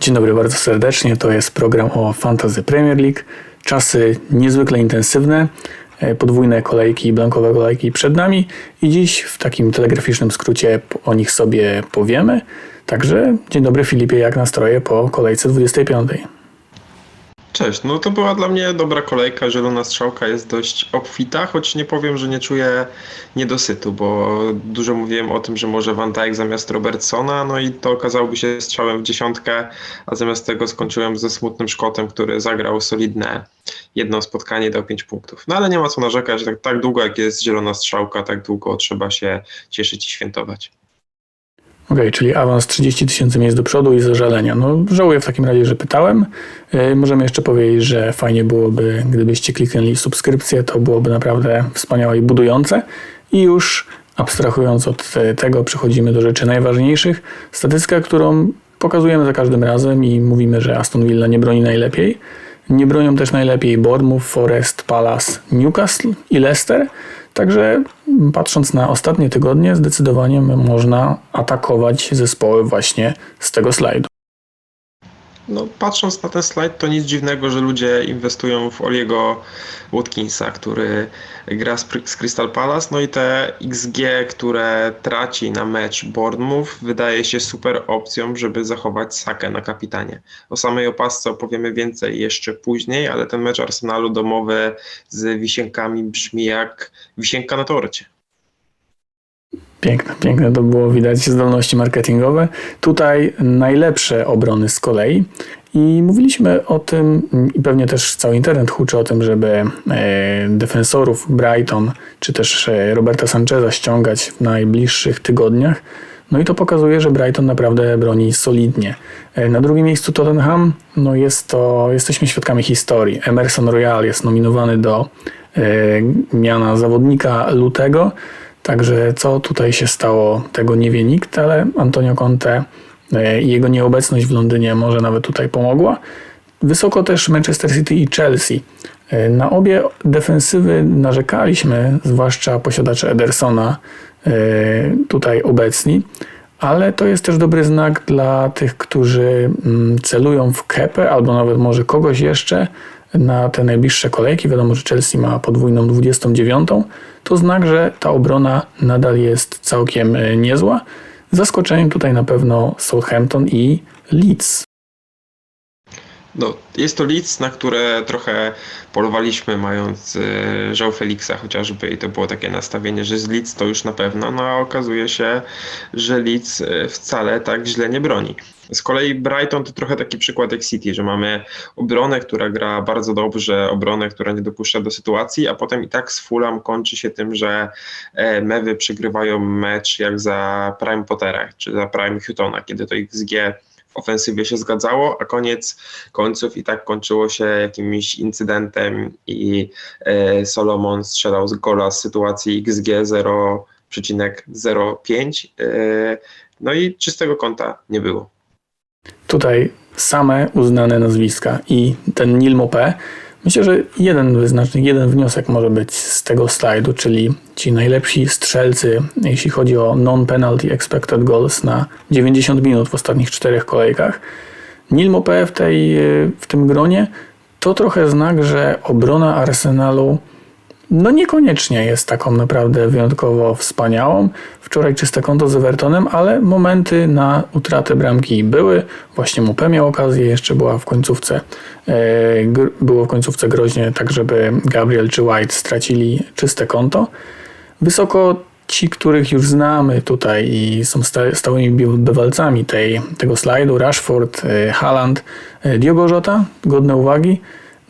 Dzień dobry bardzo serdecznie. To jest program o Fantasy Premier League. Czasy niezwykle intensywne, e, podwójne kolejki, blankowe kolejki przed nami i dziś w takim telegraficznym skrócie o nich sobie powiemy. Także dzień dobry Filipie, jak nastroje po kolejce 25. Cześć, no to była dla mnie dobra kolejka. Zielona strzałka jest dość obfita, choć nie powiem, że nie czuję niedosytu, bo dużo mówiłem o tym, że może Van Dijk zamiast Robertsona, no i to okazałoby się strzałem w dziesiątkę, a zamiast tego skończyłem ze smutnym Szkotem, który zagrał solidne jedno spotkanie, dał 5 punktów. No ale nie ma co narzekać, tak, tak długo jak jest zielona strzałka, tak długo trzeba się cieszyć i świętować. Okej, czyli awans 30 tysięcy miejsc do przodu i zażalenia. No żałuję w takim razie, że pytałem. Yy, możemy jeszcze powiedzieć, że fajnie byłoby, gdybyście kliknęli subskrypcję, to byłoby naprawdę wspaniałe i budujące. I już abstrahując od e, tego, przechodzimy do rzeczy najważniejszych. Statystyka, którą pokazujemy za każdym razem i mówimy, że Aston Villa nie broni najlepiej. Nie bronią też najlepiej Bournemouth, Forest, Palace, Newcastle i Leicester. Także patrząc na ostatnie tygodnie, zdecydowanie można atakować zespoły właśnie z tego slajdu. No, patrząc na ten slajd, to nic dziwnego, że ludzie inwestują w Oliego Watkinsa, który gra z, z Crystal Palace. No i te XG, które traci na mecz Bournemouth, wydaje się super opcją, żeby zachować Sakę na kapitanie. O samej opasce opowiemy więcej jeszcze później, ale ten mecz Arsenalu domowy z wisienkami brzmi jak wisienka na torcie. Piękne, piękne to było widać zdolności marketingowe. Tutaj najlepsze obrony z kolei. I mówiliśmy o tym, i pewnie też cały internet huczy o tym, żeby e, defensorów Brighton czy też e, Roberta Sancheza ściągać w najbliższych tygodniach. No i to pokazuje, że Brighton naprawdę broni solidnie. E, na drugim miejscu Tottenham, no jest to, jesteśmy świadkami historii. Emerson Royal jest nominowany do miana zawodnika lutego. Także co tutaj się stało, tego nie wie nikt, ale Antonio Conte e, i jego nieobecność w Londynie może nawet tutaj pomogła. Wysoko też Manchester City i Chelsea. E, Na obie defensywy narzekaliśmy, zwłaszcza posiadacze Edersona e, tutaj obecni, ale to jest też dobry znak dla tych, którzy mm, celują w Kepę albo nawet może kogoś jeszcze na te najbliższe kolejki. Wiadomo, że Chelsea ma podwójną 29. To znak, że ta obrona nadal jest całkiem e, niezła. Zaskoczeniem tutaj na pewno Southampton i Leeds. No, jest to Leeds, na które trochę polowaliśmy, mając y, João Felixa chociażby i to było takie nastawienie, że z Leeds to już na pewno, no a okazuje się, że Leeds y, wcale tak źle nie broni. Z kolei Brighton to trochę taki przykład jak City, że mamy obronę, która gra bardzo dobrze, obronę, która nie dopuszcza do sytuacji, a potem i tak z Fulham kończy się tym, że e, mewy przegrywają mecz jak za Prime Pottera, czy za Prime Hutona, kiedy to XG ofensywie się zgadzało, a koniec końców i tak kończyło się jakimś incydentem i e, Solomon strzelał z gola z sytuacji XG 0,05 e, no i czystego konta nie było. Tutaj same uznane nazwiska i ten Nil Mopé. Myślę, że jeden wyznacznik, jeden wniosek może być z tego slajdu, czyli ci najlepsi strzelcy, jeśli chodzi o non-penalty expected goals na 90 minut w ostatnich czterech kolejkach. Nil Mopé w, tej, w tym gronie to trochę znak, że obrona Arsenalu no niekoniecznie jest taką naprawdę wyjątkowo wspaniałą. Wczoraj czyste konto z Evertonem, ale momenty na utratę bramki były. Właśnie Mupé miał okazję, jeszcze była w końcówce, e, było w końcówce groźnie, tak żeby Gabriel czy White stracili czyste konto. Wysoko ci, których już znamy tutaj i są sta- stałymi bywalcami tej, tego slajdu, Rashford, e, Haaland, e, Diogo Jota, godne uwagi.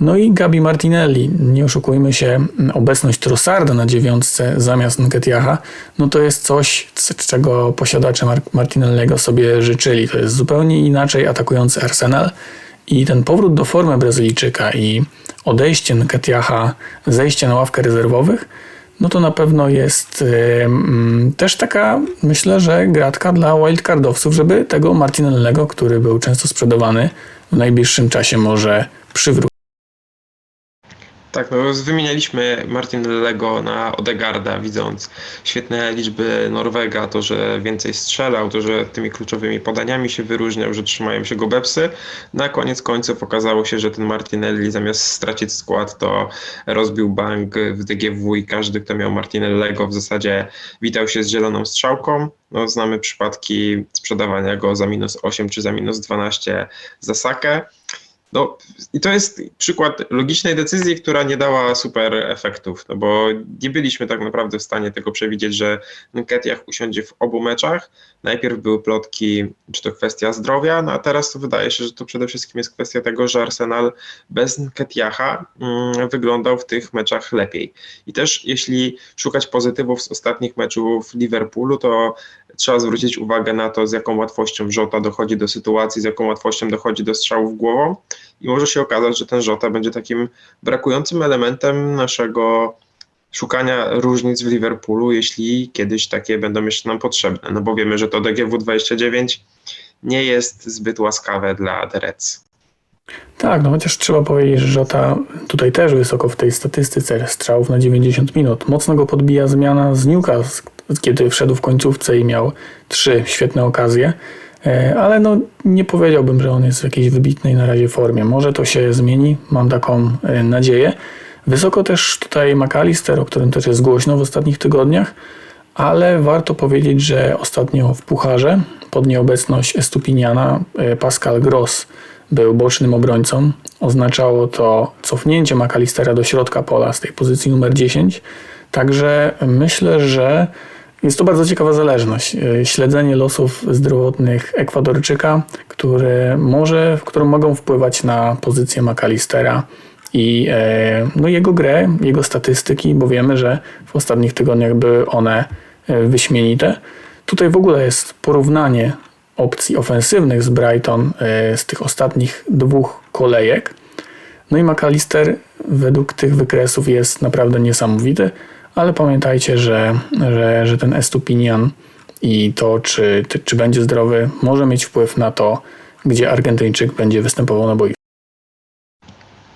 No i Gabi Martinelli, nie oszukujmy się, obecność Trossarda na dziewiątce zamiast Nketiaha, no to jest coś, czego posiadacze Mar- Martinellego sobie życzyli. To jest zupełnie inaczej atakujący Arsenal i ten powrót do formy Brazylijczyka i odejście Nketiaha, zejście na ławkę rezerwowych, no to na pewno jest ym, też taka, myślę, że gratka dla wildcardowców, żeby tego Martinellego, który był często sprzedawany, w najbliższym czasie może przywrócić. Tak, no wymienialiśmy Martinellego na Odegarda, widząc świetne liczby Norwega, to, że więcej strzelał, to, że tymi kluczowymi podaniami się wyróżniał, że trzymają się go Bepsy. Na koniec końców okazało się, że ten Martinelli zamiast stracić skład, to rozbił bank w DGW i każdy, kto miał Martinellego w zasadzie witał się z zieloną strzałką. No, znamy przypadki sprzedawania go za minus 8 czy za minus 12 za sakę. No i to jest przykład logicznej decyzji, która nie dała super efektów, no bo nie byliśmy tak naprawdę w stanie tego przewidzieć, że Nketiah usiądzie w obu meczach. Najpierw były plotki, czy to kwestia zdrowia, no a teraz to wydaje się, że to przede wszystkim jest kwestia tego, że Arsenal bez Nketiaha mm, wyglądał w tych meczach lepiej. I też jeśli szukać pozytywów z ostatnich meczów Liverpoolu, to trzeba zwrócić uwagę na to, z jaką łatwością Żota dochodzi do sytuacji, z jaką łatwością dochodzi do strzałów głową i może się okazać, że ten Żota będzie takim brakującym elementem naszego szukania różnic w Liverpoolu, jeśli kiedyś takie będą jeszcze nam potrzebne, no bo wiemy, że to DGW29 nie jest zbyt łaskawe dla The Reds. Tak, no chociaż trzeba powiedzieć, że Żota tutaj też wysoko w tej statystyce strzałów na 90 minut. Mocno go podbija zmiana z Newcastle, kiedy wszedł w końcówce i miał trzy świetne okazje. E, Ale no, nie powiedziałbym, że on jest w jakiejś wybitnej na razie formie. Może to się zmieni, mam taką e, nadzieję. Wysoko też tutaj McAllister, o którym też jest głośno w ostatnich tygodniach, ale warto powiedzieć, że ostatnio w Pucharze pod nieobecność Estupiniana e, Pascal Gross był bocznym obrońcą. Oznaczało to cofnięcie McAllistera do środka pola z tej pozycji numer 10. Także myślę, że jest to bardzo ciekawa zależność. E, Śledzenie losów zdrowotnych Ekwadorczyka, które, może, które mogą wpływać na pozycję McAllistera i e, no, jego grę, jego statystyki, bo wiemy, że w ostatnich tygodniach były one e, wyśmienite. Tutaj w ogóle jest porównanie opcji ofensywnych z Brighton z tych ostatnich dwóch kolejek. No i McAllister według tych wykresów jest naprawdę niesamowity, ale pamiętajcie, że, że, że ten Estupinian i to, czy, czy będzie zdrowy, może mieć wpływ na to, gdzie Argentyńczyk będzie występował na boisku.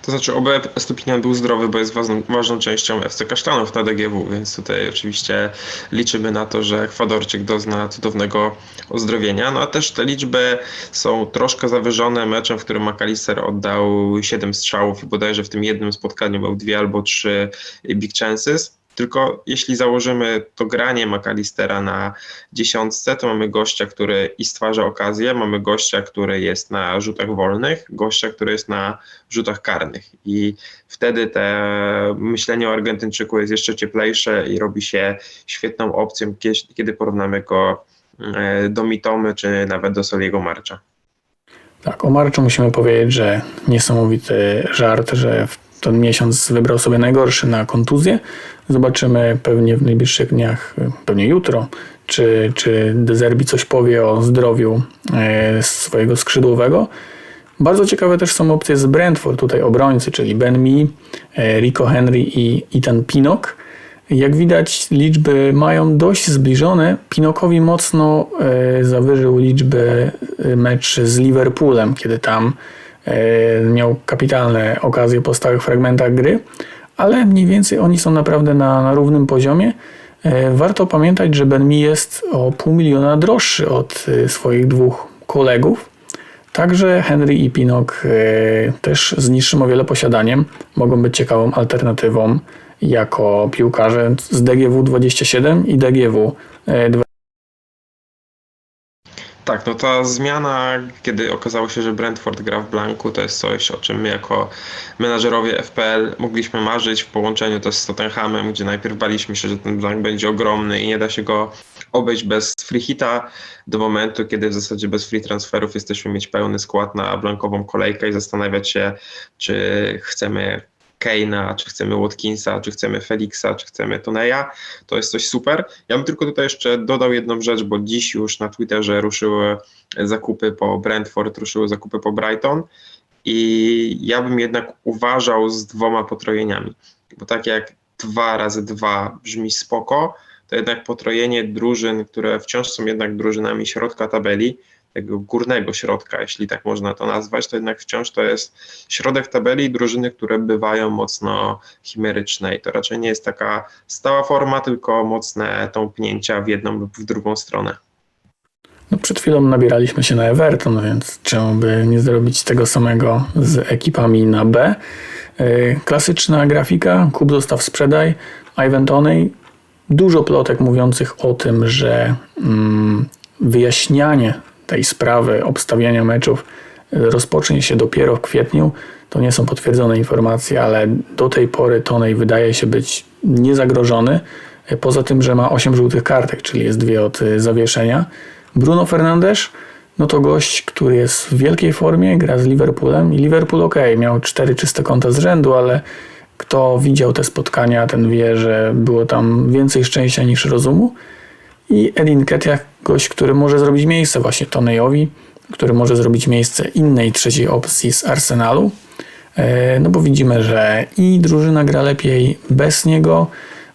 To znaczy, oby Stupinian był zdrowy, bo jest ważną, ważną częścią FC Kasztanów na DGW, więc tutaj oczywiście liczymy na to, że Ekwadorczyk dozna cudownego ozdrowienia. No a też te liczby są troszkę zawyżone meczem, w którym McAllister oddał 7 strzałów i bodajże w tym jednym spotkaniu miał dwie albo trzy big chances. Tylko jeśli założymy to granie McAllistera na dziesiątce, to mamy gościa, który i stwarza okazję, mamy gościa, który jest na rzutach wolnych, gościa, który jest na rzutach karnych. I wtedy te myślenie o Argentyńczyku jest jeszcze cieplejsze i robi się świetną opcją, kie- kiedy porównamy go e, do Mitomy, czy nawet do Soliego Marcza. Tak, o Marczu musimy powiedzieć, że niesamowity żart, że w ten miesiąc wybrał sobie najgorszy na kontuzję. Zobaczymy pewnie w najbliższych dniach, pewnie jutro, czy, czy De Zerbi coś powie o zdrowiu e, swojego skrzydłowego. Bardzo ciekawe też są opcje z Brentford, tutaj obrońcy, czyli Ben Mee, Rico Henry i Ethan Pinnock. Jak widać, liczby mają dość zbliżone. Pinokowi mocno e, zawyżył liczby e, mecz z Liverpoolem, kiedy tam miał kapitalne okazje po stałych fragmentach gry, ale mniej więcej oni są naprawdę na, na równym poziomie. E, warto pamiętać, że Ben Mee jest o pół miliona droższy od e, swoich dwóch kolegów. Także Henry i Pinok e, też z niższym o wiele posiadaniem mogą być ciekawą alternatywą jako piłkarze z DGW 27 i DGW e, 20. Tak, no ta zmiana, kiedy okazało się, że Brentford gra w blanku, to jest coś, o czym my jako menadżerowie FPL mogliśmy marzyć w połączeniu też z Tottenhamem, gdzie najpierw baliśmy się, że ten blank będzie ogromny i nie da się go obejść bez free hita, do momentu, kiedy w zasadzie bez free transferów jesteśmy mieć pełny skład na blankową kolejkę i zastanawiać się, czy chcemy Keina, czy chcemy Watkinsa, czy chcemy Felixa, czy chcemy Toneja, to jest coś super. Ja bym tylko tutaj jeszcze dodał jedną rzecz, bo dziś już na Twitterze ruszyły zakupy po Brentford, ruszyły zakupy po Brighton i ja bym jednak uważał z dwoma potrojeniami, bo tak jak dwa razy dwa brzmi spoko, to jednak potrojenie drużyn, które wciąż są jednak drużynami środka tabeli, tego górnego środka, jeśli tak można to nazwać, to jednak wciąż to jest środek tabeli drużyny, które bywają mocno chimeryczne i to raczej nie jest taka stała forma, tylko mocne tąpnięcia w jedną lub w drugą stronę. No przed chwilą nabieraliśmy się na Everton, więc czemu by nie zrobić tego samego z ekipami na B? Yy, Klasyczna grafika, kup dostaw sprzedaj, Ivan Toney, dużo plotek mówiących o tym, że mm, wyjaśnianie tej sprawy obstawiania meczów rozpocznie się dopiero w kwietniu. To nie są potwierdzone informacje, ale do tej pory Tonej wydaje się być niezagrożony. Poza tym, że ma 8 żółtych kartek, czyli jest dwie od y, zawieszenia. Bruno Fernandes, no to gość, który jest w wielkiej formie, gra z Liverpoolem i Liverpool ok, miał 4 czyste konta z rzędu, ale kto widział te spotkania, ten wie, że było tam więcej szczęścia niż rozumu. I Edin Ketia, gość, który może zrobić miejsce właśnie Tonejowi, który może zrobić miejsce innej trzeciej opcji z Arsenalu. E, No bo widzimy, że i drużyna gra lepiej bez niego.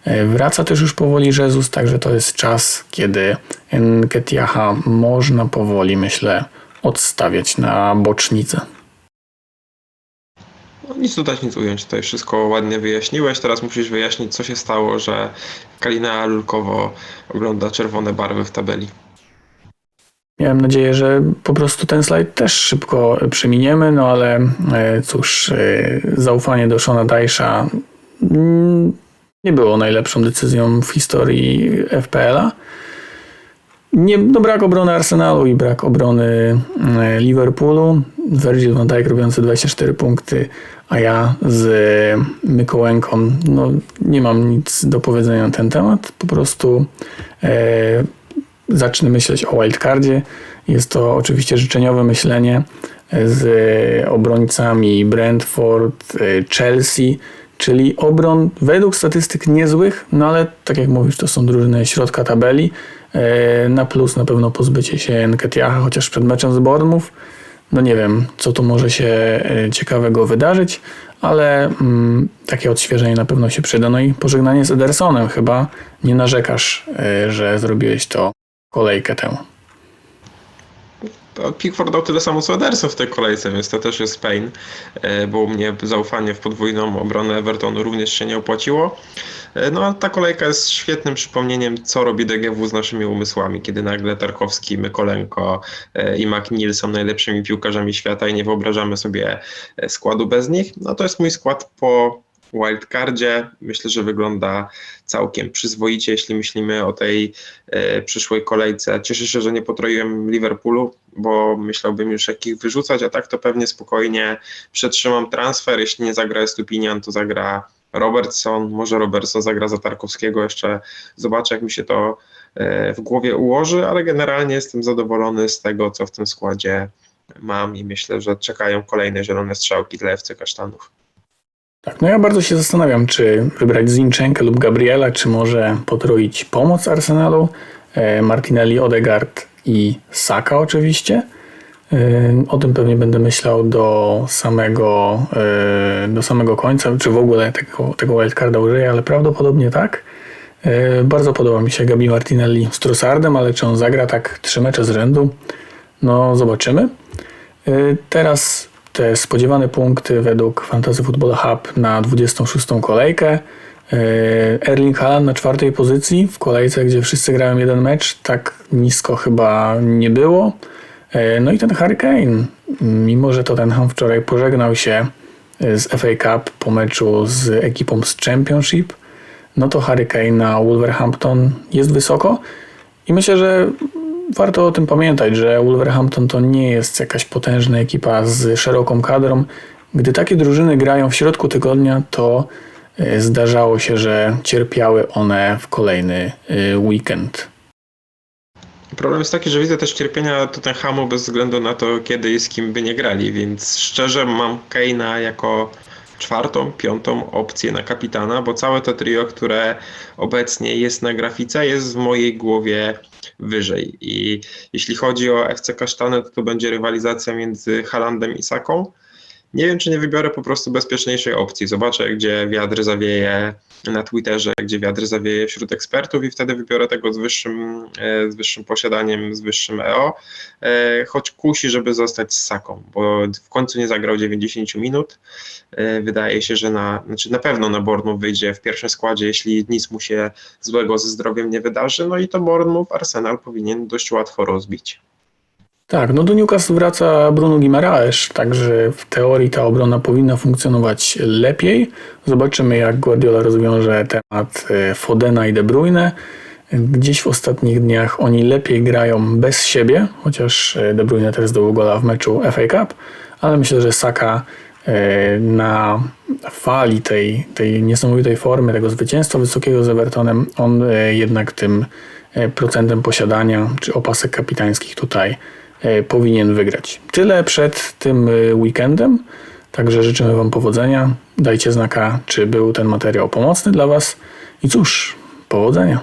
E, Wraca też już powoli Jezus, także to jest czas, kiedy Nketiaha można powoli, myślę, odstawiać na bocznicę. No, nic dodać, nic ująć. Tutaj wszystko ładnie wyjaśniłeś. Teraz musisz wyjaśnić, co się stało, że Kalina Lulkowo ogląda czerwone barwy w tabeli. Miałem nadzieję, że po prostu ten slajd też szybko przeminiemy, no ale e, cóż, e, zaufanie do Shona Dajsza mm, nie było najlepszą decyzją w historii FPL-a. Nie, no brak obrony Arsenalu i brak obrony e, Liverpoolu. Virgil van Dijk robiący 24 punkty, a ja z Mykołęką no, nie mam nic do powiedzenia na ten temat. Po prostu e, zacznę myśleć o wildcardzie. Jest to oczywiście życzeniowe myślenie z obrońcami Brentford, e, Chelsea, czyli obron według statystyk niezłych, no ale tak jak mówisz, to są drużyny środka tabeli. E, Na plus na pewno pozbycie się Nketiaha, chociaż przed meczem z Bournemouth. No nie wiem, co tu może się e, ciekawego wydarzyć, ale mm, takie odświeżenie na pewno się przyda. No i pożegnanie z Edersonem chyba nie narzekasz, e, że zrobiłeś to kolejkę temu. Pickford dał tyle samo co Ederson w tej kolejce, więc to też jest pain, e, bo u mnie zaufanie w podwójną obronę Evertonu również się nie opłaciło. E, No a ta kolejka jest świetnym przypomnieniem, co robi DGW z naszymi umysłami, kiedy nagle Tarkowski, Mykolenko e, i McNeil są najlepszymi piłkarzami świata i nie wyobrażamy sobie składu bez nich. No to jest mój skład po wildcardzie. Myślę, że wygląda całkiem przyzwoicie, jeśli myślimy o tej e, przyszłej kolejce. Cieszę się, że nie potroiłem Liverpoolu, bo myślałbym już jak ich wyrzucać, a tak to pewnie spokojnie przetrzymam transfer. Jeśli nie zagra Estupinian, to zagra Robertson. Może Robertson zagra za Tarkowskiego. Jeszcze zobaczę, jak mi się to e, w głowie ułoży, ale generalnie jestem zadowolony z tego, co w tym składzie mam i myślę, że czekają kolejne zielone strzałki dla FC Kasztanów. Tak, no ja bardzo się zastanawiam, czy wybrać Zinchenkę lub Gabriela, czy może potroić pomoc Arsenalu, e, Martinelli, Odegaard i Saka oczywiście. E, O tym pewnie będę myślał do samego, e, do samego końca, czy w ogóle tego, tego wildcarda użyję, ale prawdopodobnie tak. Bardzo podoba mi się Gabi Martinelli z Trossardem, ale czy on zagra tak trzy mecze z rzędu? No zobaczymy. Teraz te spodziewane punkty według Fantasy Football Hub na 26. kolejkę. Y, Erling Haaland na czwartej pozycji w kolejce, gdzie wszyscy grają jeden mecz. Tak nisko chyba nie było. Y, No i ten Harry Kane, mimo że Tottenham wczoraj pożegnał się z FA Cup po meczu z ekipą z Championship, no to Harry Kane na Wolverhampton jest wysoko i myślę, że warto o tym pamiętać, że Wolverhampton to nie jest jakaś potężna ekipa z szeroką kadrą. Gdy takie drużyny grają w środku tygodnia, to e, zdarzało się, że cierpiały one w kolejny e, weekend. Problem jest taki, że widzę też cierpienia Tottenhamu bez względu na to, kiedy i z kim by nie grali, więc szczerze mam Keina jako czwartą, piątą opcję na kapitana, bo całe to trio, które obecnie jest na grafice, jest w mojej głowie wyżej. I jeśli chodzi o FC Kasztany, to to będzie rywalizacja między Halandem i Saką. Nie wiem, czy nie wybiorę po prostu bezpieczniejszej opcji. Zobaczę, gdzie wiatr zawieje na Twitterze, gdzie wiatr zawieje wśród ekspertów i wtedy wybiorę tego z wyższym, e, z wyższym posiadaniem, z wyższym EO, e, choć kusi, żeby zostać z Saką, bo w końcu nie zagrał 90 minut. E, Wydaje się, że na, znaczy na pewno na Bournemouth wyjdzie w pierwszym składzie, jeśli nic mu się złego ze zdrowiem nie wydarzy, no i to Bournemouth Arsenal powinien dość łatwo rozbić. Tak, no do Newcastle wraca Bruno Guimaraes, także w teorii ta obrona powinna funkcjonować lepiej. Zobaczymy, jak Guardiola rozwiąże temat e, Fodena i De Bruyne. Gdzieś w ostatnich dniach oni lepiej grają bez siebie, chociaż e, De Bruyne też zdobył gola w meczu FA Cup, ale myślę, że Saka e, na fali tej, tej niesamowitej formy, tego zwycięstwa wysokiego z Evertonem, on jednak tym procentem posiadania czy opasek kapitańskich tutaj powinien wygrać. Tyle przed tym e, weekendem, także życzymy Wam powodzenia. Dajcie znaka, czy był ten materiał pomocny dla Was i cóż, powodzenia.